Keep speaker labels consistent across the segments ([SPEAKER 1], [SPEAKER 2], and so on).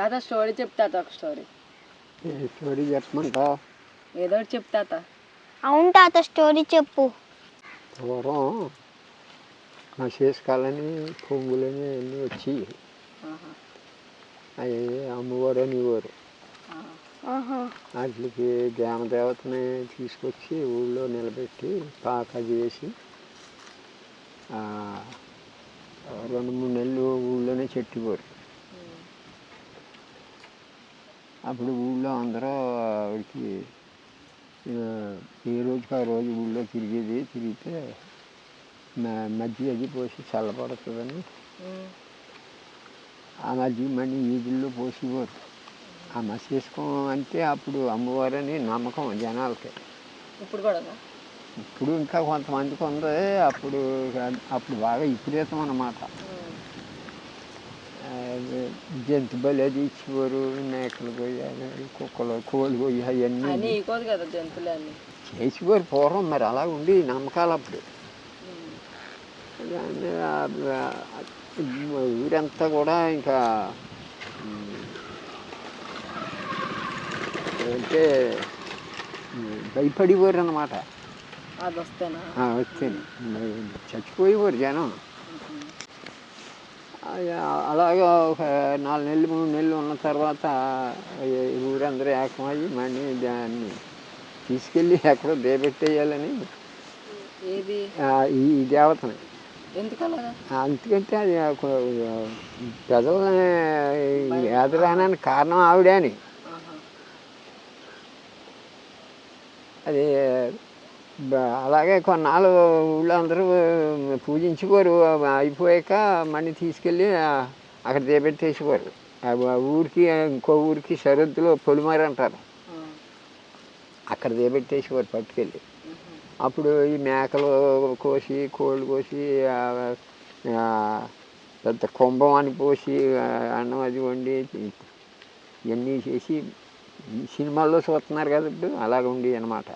[SPEAKER 1] తాత స్టోరీ చెప్తా ఒక స్టోరీ.
[SPEAKER 2] ఏ స్టోరీ చెప్పమంటావు
[SPEAKER 1] ఏదో ఒకటి చెప్తా
[SPEAKER 3] అవును తాత స్టోరీ చెప్పు.
[SPEAKER 2] పూర్వం మా శేషకాలని పొంగులని అన్నీ వచ్చి అవి అమ్మవారు అనేవారు.
[SPEAKER 3] ఆహా.
[SPEAKER 2] వాటికి గ్రామదేవతని తీసుకొచ్చి ఊళ్ళో నిలబెట్టి పాక చేసి ఆ, రెండు మూడు నెలలు ఊళ్ళోనే చెట్టుకోరు. అప్పుడు ఊళ్ళో అందరూ ఆవిడకి ఏ రోజుకి ఆ రోజు ఊళ్ళో తిరిగేది తిరిగితే మజ్జిగ అది పోసి చల్లబడుతుందని. ఆ మజ్జిగ మళ్ళీ వీధుల్లో పోసేవారు ఆ మసేసుకో అంటే అప్పుడు అమ్మవారని నమ్మకం జనాలకి.
[SPEAKER 1] ఇప్పుడు కూడా
[SPEAKER 2] ఇప్పుడు ఇంకా కొంతమందికి ఉంది అప్పుడు అప్పుడు బాగా విపరీతం అన్నమాట జంతు బలి అది ఇచ్చేవారు మేకలు పోయాలి కుక్కలు కోళ్ళు పోయి అవన్నీ
[SPEAKER 1] ఈకోదు కదా
[SPEAKER 2] చేసేవారు పూర్వం మరి అలా ఉండి నమ్మకాలు అప్పుడు. ఊరంతా కూడా ఇంకా అంటే భయపడేవారు అన్నమాట
[SPEAKER 1] అది వస్తేనా?
[SPEAKER 2] వస్తే చచ్చిపోయేవారు జనం. అలాగా ఒక నాలుగు నెలలు మూడు నెలలు ఉన్న తర్వాత ఊరందరూ ఏకమయ్యి మళ్ళీ దాన్ని తీసుకెళ్ళి ఎక్కడో దేబెట్టేయాలని ఈ దేవతని. అందుకంటే అది ప్రజలని ఎదురానానికి కారణం ఆవిడే అని. అది అలాగే కొన్నాళ్ళు ఊళ్ళో అందరూ పూజించుకోరు అయిపోయాక మళ్ళీ తీసుకెళ్ళి అక్కడ దేబెట్టేసేవారు ఆ ఊరికి ఇంకో ఊరికి సరిహద్దులో పొలిమారి అంటారు. అక్కడ దేబెట్టేసేవారు పట్టుకెళ్ళి. అప్పుడు ఈ మేకలు కోసి కోళ్ళు కోసి పెద్ద కుంభం అని పోసి అన్నం అది వండి ఇవన్నీ చేసి సినిమాల్లో చూస్తున్నారు కదా ఇప్పుడు అలాగ ఉండి అనమాట.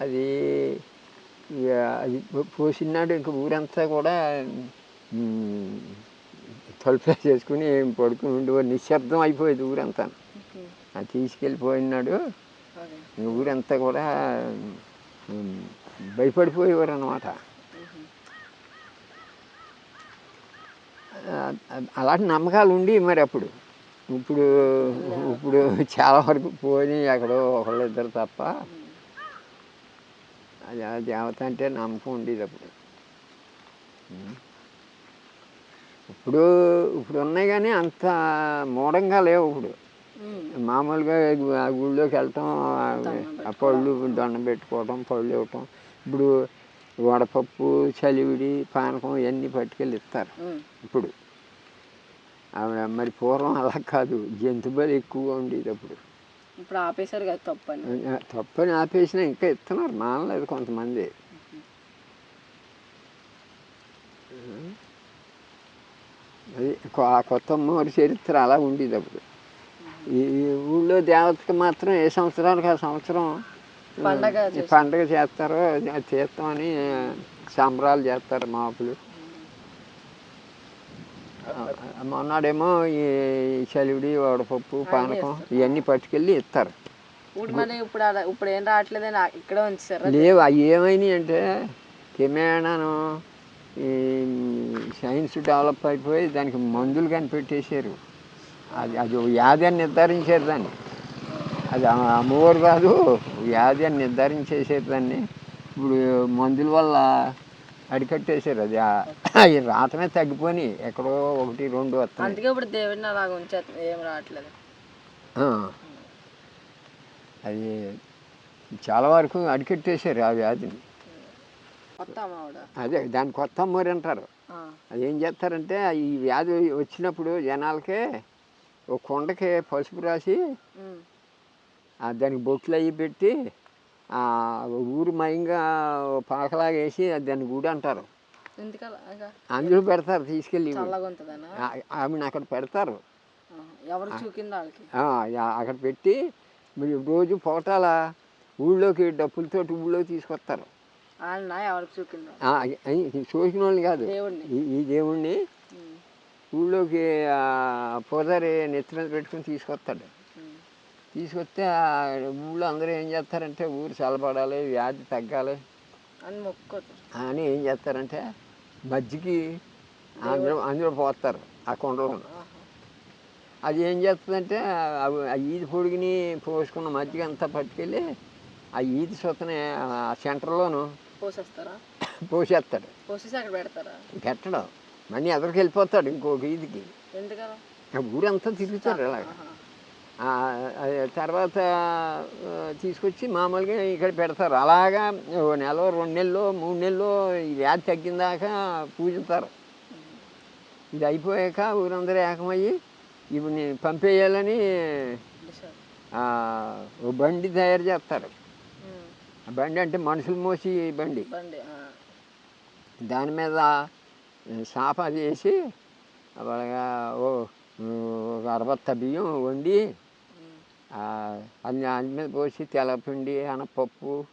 [SPEAKER 2] అది అది పోసినాడు ఇంక ఊరంతా కూడా తలుపులు చేసుకుని పడుకుని ఉండేవారు నిశ్శబ్దం అయిపోయేది ఊరంతా. అది తీసుకెళ్ళిపోయినాడు. ఊరంతా కూడా భయపడిపోయేవారు అనమాట. అలాంటి నమ్మకాలు ఉండి మరి అప్పుడు. ఇప్పుడు ఇప్పుడు చాలా వరకు పోయి ఎక్కడో ఒకళ్ళు ఇద్దరు తప్ప అది ఆ దేవత అంటే నమ్మకం ఉండేది అప్పుడు. ఇప్పుడు ఇప్పుడు ఉన్నాయి కానీ అంత మూఢంగా లేవు ఇప్పుడు
[SPEAKER 1] మ్మ్.
[SPEAKER 2] మామూలుగా ఆ గుళ్ళోకి వెళ్ళటం ఆ- పళ్ళు దండం పెట్టుకోవటం పళ్ళు ఇవ్వటం ఇప్పుడు వడపప్పు చలివిడి పానకం ఇవన్నీ పట్టుకెళ్ళి ఇస్తారు. ఇప్పుడు ఆవిడ మరి పూర్వం అలా కాదు. జంతు బలి ఎక్కువగా ఉండేది అప్పుడు.
[SPEAKER 1] ఇప్పుడు ఆపేశారు కదా తప్పని.
[SPEAKER 2] తప్పని ఆపేసినా ఇంకా ఇస్తున్నారు. మానలేదు కొంతమంది. అది ఆ కొత్త అమ్మవారి చరిత్ర అలా ఉండేది అప్పుడు. ఈ ఊళ్ళో దేవతకి మాత్రం ఏ సంవత్సరానికి ఆ సంవత్సరం
[SPEAKER 1] పండగ చేస్తారు.
[SPEAKER 2] పండగ చేస్తారో అది చేస్తామని సంబరాలు చేస్తారు మాపులు. మొన్నాడేమో ఈ చలివిడి వడపప్పు పానకం ఇవన్నీ పట్టుకెళ్ళి ఇస్తారు.
[SPEAKER 1] ఇప్పుడు ఇప్పుడు ఏం రావట్లేదని ఇక్కడే ఉంచారా
[SPEAKER 2] లేవు అవి ఏమైనాయి అంటే కెమెరాను ఈ సైన్స్ డెవలప్ అయిపోయి దానికి మందులు కనిపెట్టేశారు. అది అది వ్యాధి అని నిర్ధారించారు దాన్ని. అది అమ్మ- అమ్మవారు కాదు వ్యాధి అని నిర్ధారించేసారు దాన్ని. ఇప్పుడు మందుల వల్ల అడికట్టేశారు అది. అవి రావటమే తగ్గిపోయి ఎక్కడో ఒకటి రెండు
[SPEAKER 1] అందుకే ఇప్పుడు దేవుడిని అలాగ ఉంచేస్తుంది ఏం రావట్లేదు.
[SPEAKER 2] అది చాలా వరకు అడికట్టేశారు ఆ వ్యాధిని. అదే దాని కొత్త అమ్మవారు అంటారు. అది ఏం చేస్తారంటే ఈ వ్యాధి వచ్చినప్పుడు జనాలకి ఒక కొండకి పసుపు రాసి దానికి బొట్లు అవి పెట్టి ఊరు మయంగా పాకలాగా వేసి అది దాన్ని గుడి అంటారు. అందులో పెడతారు తీసుకెళ్ళి ఆమెను అక్కడ పెడతారు. అక్కడ పెట్టి మీరు రోజు పోటాల ఊళ్ళోకి డప్పులతోటి ఊళ్ళోకి తీసుకొస్తారు.
[SPEAKER 1] వాళ్ళనా
[SPEAKER 2] సోకిన వాళ్ళు? కాదు. ఈ దేవుణ్ణి. ఊళ్ళోకి ఆ పూజారి నెత్తి మీద పెట్టుకుని తీసుకొస్తాడు. తీసుకొస్తే ఊళ్ళో అందరూ ఏం చేస్తారంటే ఊరు చల్లబడాలి వ్యాధి తగ్గాలి.
[SPEAKER 1] అని
[SPEAKER 2] ఏం చేస్తారంటే మజ్జికి అందులో అందులో పోస్తారు ఆ కొండలో. అది ఏం చేస్తుందంటే ఆ ఈది పొడిగిని పోసుకున్న మజ్జిగ అంతా పట్టుకెళ్ళి ఆ ఈది సొత్తని ఆ సెంటర్లోను
[SPEAKER 1] పోసేస్తారా?
[SPEAKER 2] పోసేస్తాడు.
[SPEAKER 1] పోసేసి అక్కడ పెడతారా?
[SPEAKER 2] పెట్టడం. మళ్ళీ ఎదరికి వెళ్ళిపోతాడు ఇంకొక ఈదికి. ఊరంతా తిరుగుతాడు అలాగ. తర్వాత తీసుకొచ్చి మామూలుగా ఇక్కడ పెడతారు. అలాగా ఓ నెల రెండు నెలలు మూడు నెలలు ఈ వ్యాధి తగ్గిందాకా పూజిస్తారు ఇది అయిపోయాక ఊరందరూ ఏకమయ్యి ఇప్పుడు నేను పంపేయాలని ఓ బండి తయారు చేస్తారు. బండి అంటే మనుషులు మోసి బండి. దాని మీద సాప వేసి అలాగా ఓ ఒక అరబత్త బియ్యం వండి అన్ని అన్ని మీద పోసి తెల్లపిండి అనపప్పు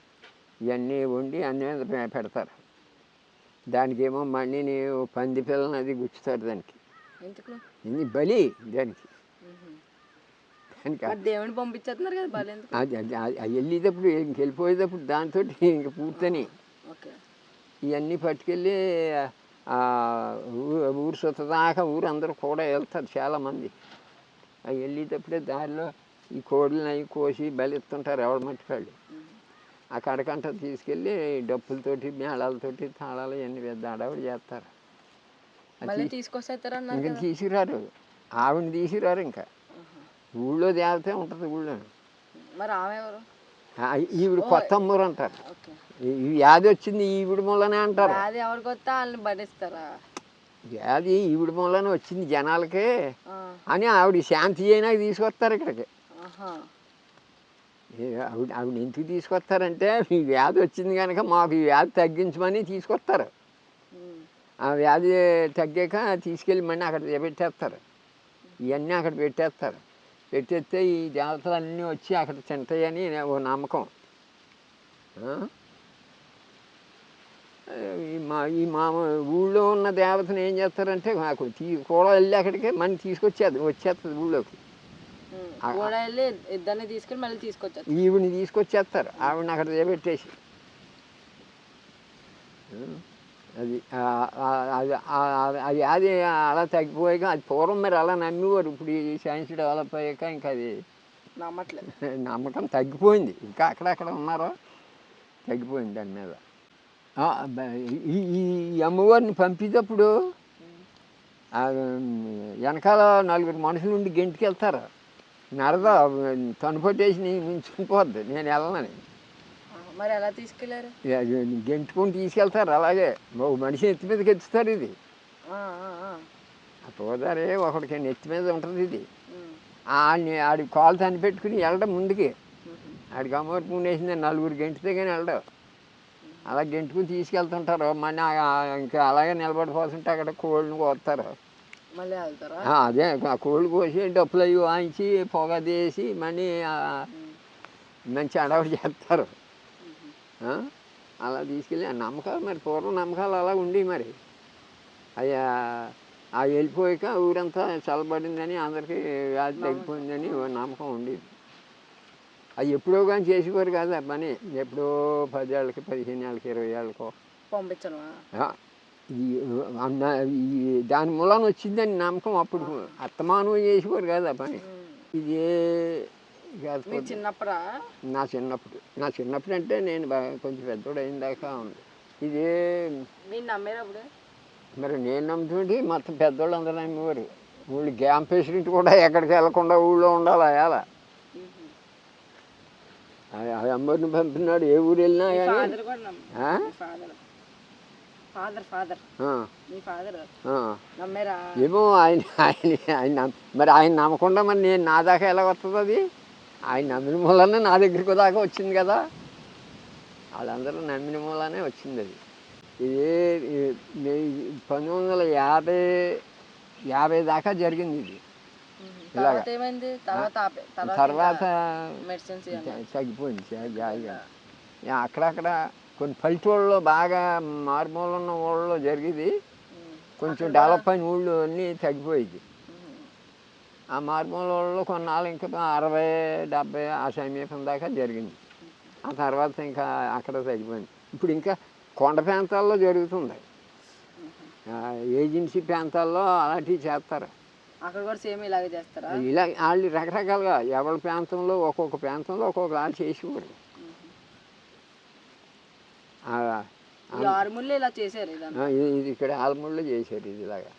[SPEAKER 2] ఇవన్నీ వండి అన్ని మీద పెడతారు. దానికి ఏమో మణిని పంది పిల్లని అది గుచ్చుతారు దానికి. ఇది బలి దానికి.
[SPEAKER 1] దేవుని పంపించేస్తున్నారు కదా బలి
[SPEAKER 2] అది వెళ్ళేటప్పుడు ఇంక వెళ్ళిపోయేటప్పుడు దాంతో ఇంక పూర్తని. ఇవన్నీ పట్టుకెళ్ళి ఊరు సుత దాకా ఊరు అందరూ కూడా వెళ్తారు చాలామంది. అవి వెళ్ళేటప్పుడే దారిలో ఈ కోడిని అవి కోసి బలిస్తుంటారు ఎవరి మట్టుకాళ్ళు.
[SPEAKER 1] ఉమ్.
[SPEAKER 2] ఆ కడకంట తీసుకెళ్ళి డప్పులతోటి మేళాలతోటి తాళాలు ఇవన్నీ పెద్ద అడవుడు చేస్తారు. ఇంకా తీసుకురారు. ఆవిడని తీసుకురారు ఇంకా. ఊళ్ళో దేవతే ఉంటుంది ఊళ్ళో. ఈవిడ కొత్త అమ్మూరు అంటారు. వ్యాధి వచ్చింది ఈవిడ మూలనే అంటారు.
[SPEAKER 1] అది ఎవరికి వస్తే వాళ్ళని బడిస్తారా
[SPEAKER 2] వ్యాధి ఈవిడ మూలనే వచ్చింది జనాలకి. అని ఆవిడ శాంతి అయినా తీసుకొస్తారు ఇక్కడికి. ఆవిడ ఆవిడ ఎందుకు తీసుకొస్తారంటే ఈ వ్యాధి వచ్చింది కనుక మాకు ఈ వ్యాధి తగ్గించమని తీసుకొస్తారు. ఆ వ్యాధి తగ్గాక తీసుకెళ్ళి మళ్ళీ అక్కడ పెట్టేస్తారు. ఇవన్నీ అక్కడ పెట్టేస్తారు. పెట్టేస్తే ఈ దేవతలు అన్నీ వచ్చి అక్కడ తింటాయని ఓ నమ్మకం. మా ఈ మా ఊళ్ళో ఉన్న దేవతను ఏం చేస్తారంటే మాకు తీ కూడా వెళ్ళి అక్కడికి మన తీసుకొచ్చేది వచ్చేస్తుంది ఊళ్ళోకి.
[SPEAKER 1] ఇద్దరిని తీసుకుని మళ్ళీ తీసుకొచ్చారు
[SPEAKER 2] ఈవిని తీసుకొచ్చేస్తారు. ఆవిడని అక్కడ చేపెట్టేసి అది అది అది అలా తగ్గిపోయాక అది పూర్వం మరి అలా నమ్మేవారు. ఇప్పుడు ఈ సైన్స్ డెవలప్ అయ్యాక ఇంకా అది
[SPEAKER 1] నమ్మట్లేదు
[SPEAKER 2] నమ్మకం తగ్గిపోయింది. ఇంకా అక్కడక్కడ ఉన్నారో? తగ్గిపోయింది దాని మీద. ఈ అమ్మవారిని పంపేటప్పుడు వెనకాల నలుగురు మనుషులు ఉండి గెంటికి వెళ్తారు నరద తను పట్టేసి నేను మించుకుపోద్ది నేను వెళ్ళనని.
[SPEAKER 1] మరి ఎలా తీసుకెళ్ళారు?
[SPEAKER 2] ఇక గెంటుకొని తీసుకెళ్తారు. అలాగే ఓ మనిషి ఎత్తి మీదకి ఎత్తుతారు ఇది. పోదారే ఒకడికి నెత్తి మీద ఉంటుంది ఇది. ఆడిని ఆడి కాలు తని పెట్టుకుని వెళ్ళడం ముందుకి. ఆడికి అమ్మవారి పూణ్ వేసింది నలుగురు గెంటితే కానీ వెళ్ళడం. అలా గెంటుకుని తీసుకెళ్తుంటారు. ఆ- ఇంకా అలాగే నిలబడిపోతుంటే అక్కడ కోళ్ళని కోస్తారు. అదే ఆ కోళ్ళు కోసి డప్పులు అవి వాయించి పొగ తీసి మళ్ళీ. మంచి అడవుడు చేస్తారు? అలా తీసుకెళ్ళి ఆ నమ్మకాలు మరి పూర్వం నమ్మకాలు అలా ఉండి మరి. అయ్యా ఆ వెళ్ళిపోయాక ఊరంతా చల్లబడిందని అందరికీ వ్యాధి తగ్గిపోయిందని నమ్మకం ఉండేది. అది ఎప్పుడో కానీ చేసేవారు కాదు ఆ పని. ఎప్పుడో పదేళ్ళకి పదిహేను ఏళ్ళకి ఇరవై ఏళ్ళకో.
[SPEAKER 1] పంపించను
[SPEAKER 2] ఈ దాని మూలాన వచ్చిందని నమ్మకం అప్పుడు అత్తమానం చేసేవారు కాదు పని. ఇది
[SPEAKER 1] చిన్నప్పుడా?
[SPEAKER 2] నా చిన్నప్పుడు నా చిన్నప్పుడు అంటే నేను కొంచెం పెద్దోడు అయిన దాకా ఉంది ఇది
[SPEAKER 1] మీరు
[SPEAKER 2] నేను నమ్ముతుంటే మొత్తం పెద్దోళ్ళు అందరూ నమ్మేవారు. ఊళ్ళు గ్యాంప్ పేషెంట్ కూడా ఎక్కడికి వెళ్ళకుండా ఊళ్ళో ఉండాలి అలా ఆ అమ్మడిని పంపినాడు ఏ ఊరు వెళ్ళినా కానీ. ఏమో ఆయన ఆయన ఆయన మరి ఆయన నమ్మకుండా మరి నేను నా దాకా ఎలా వస్తుంది అది? ఆయన నమ్మిన మూలనే నా దగ్గరికి దాకా వచ్చింది కదా? వాళ్ళందరూ నమ్మిన మూలనే వచ్చింది అది. ఇది పంతొమ్మిది వందల యాభై యాభై దాకా జరిగింది ఇది.
[SPEAKER 1] తర్వాత
[SPEAKER 2] తగ్గిపోయింది అక్కడక్కడ కొన్ని పల్లెటూళ్ళలో బాగా మారుమూల ఉన్న ఊళ్ళలో జరిగేది కొంచెం డెవలప్ అయిన ఊళ్ళు అన్నీ తగ్గిపోయింది ఆ మార్మూలలో కొన్నాళ్ళు ఇంకా అరవై డెబ్బై ఆ సమీపం దాకా జరిగింది. ఆ తర్వాత ఇంకా అక్కడ తగ్గిపోయింది. ఇప్పుడు ఇంకా కొండ ప్రాంతాల్లో జరుగుతుంది. ఏజెన్సీ ప్రాంతాల్లో అలాంటివి చేస్తారు.
[SPEAKER 1] అక్కడ కూడా సేమ్ ఇలాగే చేస్తారా?
[SPEAKER 2] ఇలా వాళ్ళు రకరకాలుగా ఎవరి ప్రాంతంలో ఒక్కొక్క ప్రాంతంలో ఒక్కొక్క వాళ్ళు చేసేవారు ఆ,
[SPEAKER 1] ఈ ఆరుముళ్ళు ఇలా చేశారు
[SPEAKER 2] ఇది ఇక్కడ ఆలమూడిలో చేశారు ఇది ఇలాగా